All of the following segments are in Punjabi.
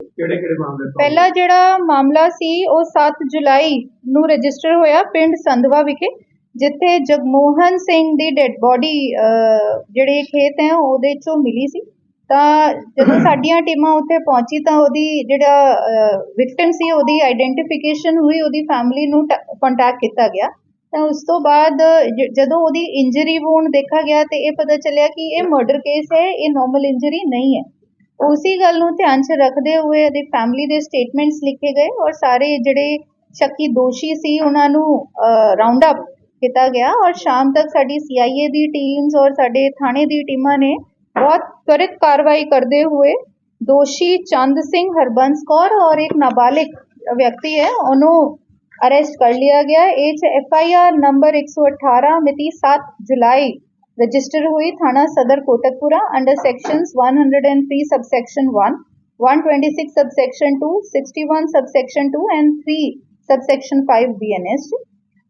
ਕਿਹੜੇ ਕਿਹੜੇ ਮਾਮਲੇ ਤੋਂ? ਪਹਿਲਾ ਜਿਹੜਾ ਮਾਮਲਾ ਸੀ ਉਹ 7 ਜੁਲਾਈ ਨੂੰ ਰਜਿਸਟਰ ਹੋਇਆ ਪਿੰਡ ਸੰਧਵਾ ਵਿਖੇ ਜਿੱਥੇ ਜਗਮੋਹਨ ਸਿੰਘ ਦੀ ਡੈੱਡ ਬੋਡੀ ਜਿਹੜੇ ਖੇਤ ਹੈ ਉਹਦੇ ਚੋਂ ਮਿਲੀ ਸੀ। ਤਾਂ ਜਦੋਂ ਸਾਡੀਆਂ ਟੀਮਾਂ ਉੱਥੇ ਪਹੁੰਚੀ ਤਾਂ ਉਹਦੀ ਜਿਹੜਾ ਵਿਕਟਮ ਸੀ ਉਹਦੀ ਆਈਡੈਂਟੀਫਿਕੇਸ਼ਨ ਹੋਈ ਉਹਦੀ ਫੈਮਿਲੀ ਨੂੰ ਕੰਟੈਕਟ ਕੀਤਾ ਗਿਆ। ਤਾਂ ਉਸ ਤੋਂ ਬਾਅਦ ਜਦੋਂ ਉਹਦੀ ਇੰਜਰੀ ਵੂਨ ਦੇਖਾ ਗਿਆ ਤੇ ਇਹ ਪਤਾ ਚੱਲਿਆ ਕਿ ਇਹ ਮਰਡਰ ਕੇਸ ਹੈ ਇਹ ਨਾਰਮਲ ਇੰਜਰੀ ਨਹੀਂ ਹੈ। ਉਸੀ ਗੱਲ ਨੂੰ ਧਿਆਨ 'ਚ ਰੱਖਦੇ ਹੋਏ ਉਹਦੀ ਫੈਮਿਲੀ ਦੇ ਸਟੇਟਮੈਂਟਸ ਲਿਖੇ ਗਏ ਔਰ ਸਾਰੇ ਜਿਹੜੇ ਸ਼ੱਕੀ ਦੋਸ਼ੀ ਸੀ ਉਹਨਾਂ ਨੂੰ ਰਾਉਂਡ ਅਪ ਕੀਤਾ ਗਿਆ ਔਰ ਸ਼ਾਮ ਤੱਕ ਸਾਡੀ ਸੀਆਈਏ ਦੀ ਟੀਮਸ ਔਰ ਸਾਡੇ ਥਾਣੇ ਦੀ ਟੀਮਾਂ ਨੇ ਬਹੁਤ ਤਰਿਤ ਕਾਰਵਾਈ ਕਰਦੇ ਹੋਏ ਦੋਸ਼ੀ ਚੰਦ ਸਿੰਘ ਹਰਬੰਸ ਕੌਰ ਔਰ ਇੱਕ ਨਾਬਾਲਿਗ ਵਿਅਕਤੀ ਹੈ, ਉਹਨੂੰ ਅਰੈਸਟ ਕਰ ਲਿਆ ਗਿਆ। ਇਹ ਚ ਐਫ ਆਈ ਆਰ ਨੰਬਰ 118 ਮਿਤੀ 7 ਜੁਲਾਈ ਰਜਿਸਟਰ ਹੋਈ ਥਾਣਾ ਸਦਰ Kotkapura under sections 103 subsection 1 126 subsection 2 61 subsection 2 and 3 subsection 5 BNS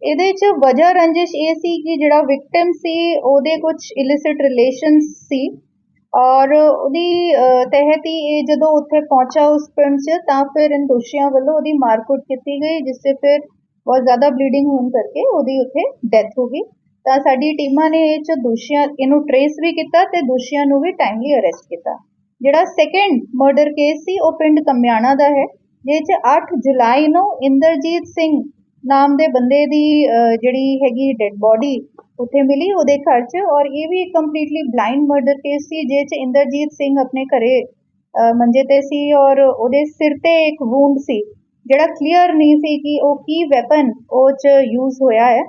ਇਹਦੇ ਚ ਵਜ੍ਹਾ ਰੰਜਿਸ਼ ਇਹ ਸੀ ਕਿ ਜਿਹੜਾ ਵਿਕਟਮ ਸੀ, ਉਹਦੇ ਕੁਝ ਇਲਿਸਿਟ ਰਿਲੇਸ਼ਨਸ ਸੀ ਔਰ ਉਹਦੀ ਤਹਿਤ ਹੀ ਇਹ ਜਦੋਂ ਉੱਥੇ ਪਹੁੰਚਾ ਉਸ ਪਿੰਡ 'ਚ, ਤਾਂ ਫਿਰ ਇਹਨਾਂ ਦੋਸ਼ੀਆਂ ਵੱਲੋਂ ਉਹਦੀ ਮਾਰਕੁੱਟ ਕੀਤੀ ਗਈ, ਜਿਸ ਤੇ ਫਿਰ ਬਹੁਤ ਜ਼ਿਆਦਾ ਬਲੀਡਿੰਗ ਹੋਣ ਕਰਕੇ ਉਹਦੀ ਉੱਥੇ ਡੈਥ ਹੋ ਗਈ। ਤਾਂ ਸਾਡੀ ਟੀਮਾਂ ਨੇ ਇਹ 'ਚ ਦੋਸ਼ੀਆਂ, ਇਹਨੂੰ ਟਰੇਸ ਵੀ ਕੀਤਾ ਤੇ ਦੋਸ਼ੀਆਂ ਨੂੰ ਵੀ ਟਾਈਮਲੀ ਅਰੈਸਟ ਕੀਤਾ। ਜਿਹੜਾ ਸੈਕੰਡ ਮਰਡਰ ਕੇਸ ਸੀ, ਉਹ ਪਿੰਡ ਕਮਿਆਣਾ ਦਾ ਹੈ ਜਿਹ 'ਚ 8 ਜੁਲਾਈ ਨੂੰ ਇੰਦਰਜੀਤ ਸਿੰਘ ਨਾਮ ਦੇ ਬੰਦੇ ਦੀ ਜਿਹੜੀ ਹੈਗੀ ਡੈੱਡ ਬੋਡੀ ਉੱਥੇ ਮਿਲੀ ਉਹਦੇ ਘਰ 'ਚ ਔਰ ਇਹ ਵੀ ਕੰਪਲੀਟਲੀ ਬਲਾਈਂਡ ਮਰਡਰ ਕੇਸ ਸੀ, ਜਿਹਦੇ 'ਚ ਇੰਦਰਜੀਤ ਸਿੰਘ ਆਪਣੇ ਘਰੇ ਮੰਜੇ ਤੇ ਸੀ ਔਰ ਉਹਦੇ ਸਿਰ ਤੇ ਇੱਕ ਵੂੰਡ ਸੀ। ਜਿਹੜਾ ਕਲੀਅਰ ਨਹੀਂ ਸੀ ਕਿ ਉਹ ਕੀ ਵੈਪਨ ਉਹ 'ਚ ਯੂਜ਼ ਹੋਇਆ ਹੈ।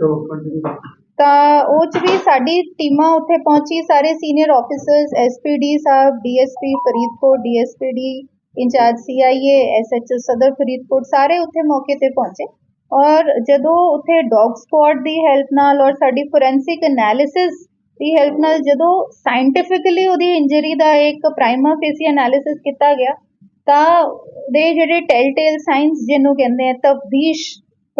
ਤੋਂ ਕੰਟੀਨਿਊ ਤਾਂ ਉਹ 'ਚ ਵੀ ਸਾਡੀ ਟੀਮਾਂ ਉੱਥੇ ਪਹੁੰਚੀ, ਸਾਰੇ senior officers SPD Sahib DSP Faridkot DSPD incharge CIA SHO ਸਦਰ ਫਰੀਦਕੋਟ, ਸਾਰੇ ਉੱਥੇ ਮੌਕੇ ਤੇ ਪਹੁੰਚੇ। ਔਰ ਜਦੋਂ ਉੱਥੇ ਡੌਗ ਸਪੌਟ ਦੀ ਹੈਲਪ ਨਾਲ ਔਰ ਸਾਡੀ ਫੋਰੈਂਸਿਕ ਐਨਾਲਿਸਿਸ ਦੀ ਹੈਲਪ ਨਾਲ ਜਦੋਂ ਸਾਇੰਟੀਫਿਕਲੀ ਉਹਦੀ ਇੰਜਰੀ ਦਾ ਇੱਕ ਪ੍ਰਾਈਮਾ ਫੇਸੀ ਐਨਾਲਿਸਿਸ ਕੀਤਾ ਗਿਆ, ਤਾਂ ਦੇ ਜਿਹੜੇ ਟੈਲਟੇਲ ਸਾਈਨਸ ਜਿਹਨੂੰ ਕਹਿੰਦੇ ਆ ਤਬਦੀਸ਼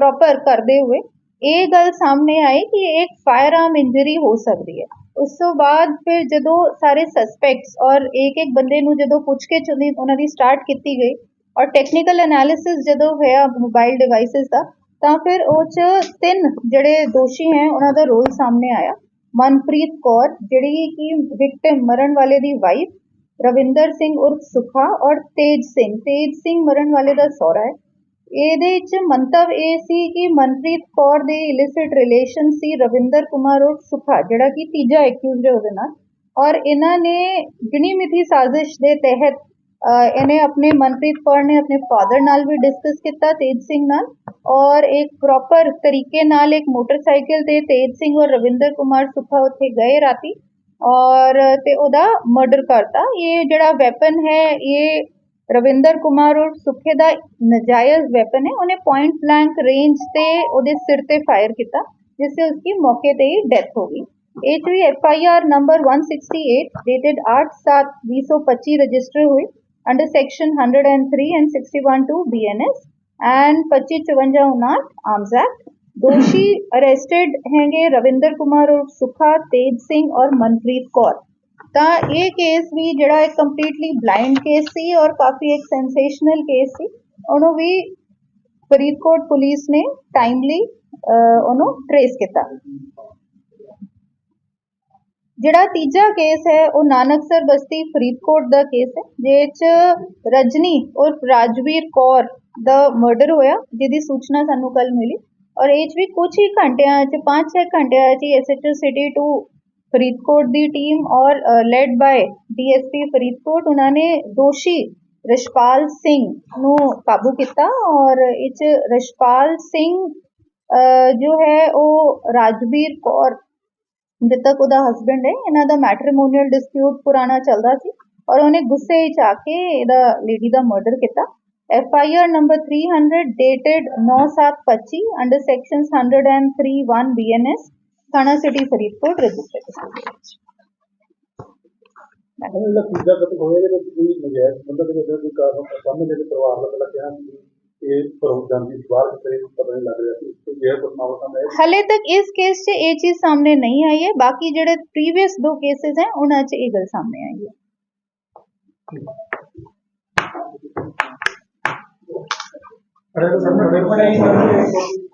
ਪ੍ਰੋਪਰ ਕਰਦੇ ਹੋਏ ਇਹ ਗੱਲ ਸਾਹਮਣੇ ਆਈ ਕਿ ਇੱਕ ਫਾਇਰਆਰਮ ਇੰਜਰੀ ਹੋ ਸਕਦੀ ਹੈ। ਉਸ ਤੋਂ ਬਾਅਦ ਫਿਰ ਜਦੋਂ ਸਾਰੇ ਸਸਪੈਕਟਸ ਔਰ ਇੱਕ ਇੱਕ ਬੰਦੇ ਨੂੰ ਜਦੋਂ ਪੁੱਛ ਕੇ ਚੁਣੀ, ਉਹਨਾਂ ਦੀ ਸਟਾਰਟ ਕੀਤੀ ਗਈ ਔਰ ਟੈਕਨੀਕਲ ਐਨਾਲਿਸਿਸ ਜਦੋਂ ਹੋਇਆ ਮੋਬਾਈਲ ਡਿਵਾਈਸਸ ਦਾ, ਤਾਂ ਫਿਰ ਉਹ ਚ ਤਿੰਨ ਜਿਹੜੇ ਦੋਸ਼ੀ ਹੈ, ਉਹਨਾਂ ਦਾ ਰੋਲ ਸਾਹਮਣੇ ਆਇਆ। ਮਨਪ੍ਰੀਤ ਕੌਰ, ਜਿਹੜੀ ਕਿ ਵਿਕਟਿਮ ਮਰਨ ਵਾਲੇ ਦੀ ਵਾਈਫ ਰਵਿੰਦਰ ਸਿੰਘ ਉਰਫ ਸੁਖਾ ਔਰ ਤੇਜ ਸਿੰਘ। ਤੇਜ ਸਿੰਘ ਮਰਨ ਵਾਲੇ ਦਾ ਸਹੁਰਾ ਹੈ। ਇਹਦੇ 'ਚ ਮੰਤਵ ਇਹ ਸੀ ਕਿ ਮਨਪ੍ਰੀਤ ਕੌਰ ਦੇ ਇਲਿਸਿਟ ਰਿਲੇਸ਼ਨ ਸੀ, ਰਵਿੰਦਰ ਕੁਮਾਰ ਉਰਫ ਸੁਖਾ, ਜਿਹੜਾ ਕਿ ਤੀਜਾ ਐਕਿਊਜ਼ਡ ਹੈ ਉਹਦੇ ਨਾਲ। ਔਰ ਇਹਨਾਂ ਨੇ ਗਿਣੀ ਮਿਥੀ ਸਾਜ਼ਿਸ਼ ਦੇ ਤਹਿਤ ਇਹਨੇ ਆਪਣੇ, ਮਨਪ੍ਰੀਤ ਕੌਰ ਨੇ ਆਪਣੇ ਫਾਦਰ ਨਾਲ ਵੀ ਡਿਸਕਸ ਕੀਤਾ, ਤੇਜ ਸਿੰਘ ਨਾਲ। ਔਰ ਇੱਕ ਪ੍ਰੋਪਰ ਤਰੀਕੇ ਨਾਲ ਇੱਕ ਮੋਟਰਸਾਈਕਲ ਤੇ ਤੇਜ ਸਿੰਘ ਔਰ ਰਵਿੰਦਰ ਕੁਮਾਰ ਸੁਖਾ ਉੱਥੇ ਗਏ ਰਾਤੀ। ਔਰ ਤੇ ਉਹਦਾ ਮਰਡਰ ਕਰਤਾ। ਇਹ ਜਿਹੜਾ ਵੈਪਨ ਹੈ, ਇਹ ਰਵਿੰਦਰ ਕੁਮਾਰ ਔਰ ਸੁਖੇ ਦਾ ਨਜਾਇਜ਼ ਵੈਪਨ ਹੈ ਉਹਨੇ ਪੁਆਇੰਟ ਬਲੈਂਕ ਰੇਂਜ ਤੇ ਉਹਦੇ ਸਿਰ ਤੇ ਫਾਇਰ ਕੀਤਾ ਜਿਸ से उसकी मौके पे ही डेथ हो गई H V F I R number 168 dated 8 सात 2025 रजिस्टर हुई under section 103 and 61 two B N S and पच्चीस चौवंजा उनाट आर्म्स एक्ट दोषी अरेस्टेड हैंगे रविंदर कुमार और सुखा तेज सिंह और मनप्रीत कौर ਤਾਂ ਇਹ ਕੇਸ ਵੀ ਜਿਹੜਾ ਇੱਕ ਕੰਪਲੀਟਲੀ ਬਲਾਈਂਡ ਕੇਸ ਸੀ ਔਰ ਕਾਫੀ ਇੱਕ ਸੈਂਸੇਸ਼ਨਲ ਕੇਸ ਸੀ, ਉਹਨੂੰ ਵੀ ਫਰੀਦਕੋਟ ਪੁਲਿਸ ਨੇ ਟਾਈਮਲੀ ਉਹਨੂੰ ਟਰੇਸ ਕੀਤਾ। ਜਿਹੜਾ ਤੀਜਾ ਕੇਸ ਹੈ, ਉਹ ਨਾਨਕਸਰ ਬਸਤੀ ਫਰੀਦਕੋਟ ਦਾ ਕੇਸ ਹੈ ਜਿਹ ਚ ਰਜਨੀ ਔਰ ਰਾਜਵੀਰ ਕੌਰ ਦਾ ਮਰਡਰ ਹੋਇਆ, ਜਿਹਦੀ ਸੂਚਨਾ ਸਾਨੂੰ ਕੱਲ ਮਿਲੀ, ਔਰ ਇਹ 'ਚ ਵੀ ਕੁਝ ਹੀ ਘੰਟਿਆਂ ਚ 5-6 ਘੰਟਿਆਂ ਚ ਐਸਐਚਓ ਸਿਟੀ 2 ਫਰੀਦਕੋਟ ਦੀ ਟੀਮ ਔਰ ਲੈਡ ਬਾय ਡੀਐਸਪੀ ਫਰੀਦਕੋਟ, ਉਹਨਾਂ ਨੇ ਦੋਸ਼ੀ ਰਸ਼ਪਾਲ ਸਿੰਘ ਨੂੰ ਕਾਬੂ ਕੀਤਾ ਔਰ ਇਹ 'ਚ ਰਸ਼ਪਾਲ ਸਿੰਘ ਜੋ ਹੈ ਉਹ ਰਾਜਵੀਰ ਕੌਰ ਮ੍ਰਿਤਕ ਉਹਦਾ ਹਸਬੰਡ ਹੈ। ਇਹਨਾਂ ਦਾ ਮੈਟਰੀਮੋਨੀਅਲ ਡਿਸਪਿਊਟ ਪੁਰਾਣਾ ਚੱਲਦਾ ਸੀ ਔਰ ਉਹਨੇ ਗੁੱਸੇ ਵਿੱਚ ਆ ਕੇ ਇਹਦਾ ਲੇਡੀ ਦਾ ਮਰਡਰ ਕੀਤਾ। F I R number 300 dated 9725 under sections 103 1 BNS थाना सिटी फरीदकोट रजिस्टर ਹਲੇ ਤੱਕ ਇਸ ਕੇਸ 'ਚ ਇਹ ਚੀਜ਼ ਸਾਹਮਣੇ ਨਹੀਂ ਆਈ ਹੈ ਬਾਕੀ ਜਿਹੜੇ ਪ੍ਰੀਵੀਅਸ ਦੋ ਕੇਸਿਸ ਹੈ ਉਹਨਾਂ 'ਚ ਇਹ ਗੱਲ ਸਾਹਮਣੇ ਆਈ ਹੈ ਅਰੇ ਸਰ ਮੈਂ ਵੇਖਣਾ ਹੀ